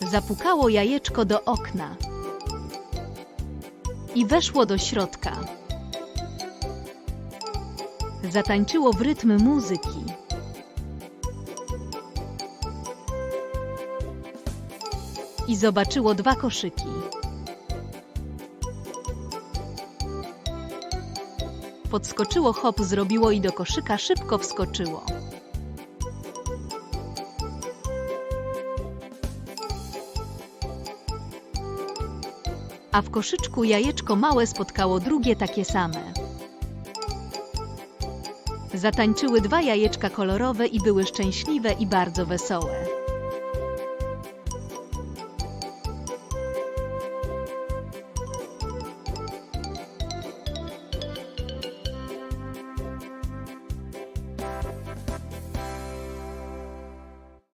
Zapukało jajeczko do okna i weszło do środka. Zatańczyło w rytm muzyki. I zobaczyło dwa koszyki. Podskoczyło hop, zrobiło i do koszyka szybko wskoczyło. A w koszyczku jajeczko małe spotkało drugie takie same. Zatańczyły dwa jajeczka kolorowe i były szczęśliwe i bardzo wesołe.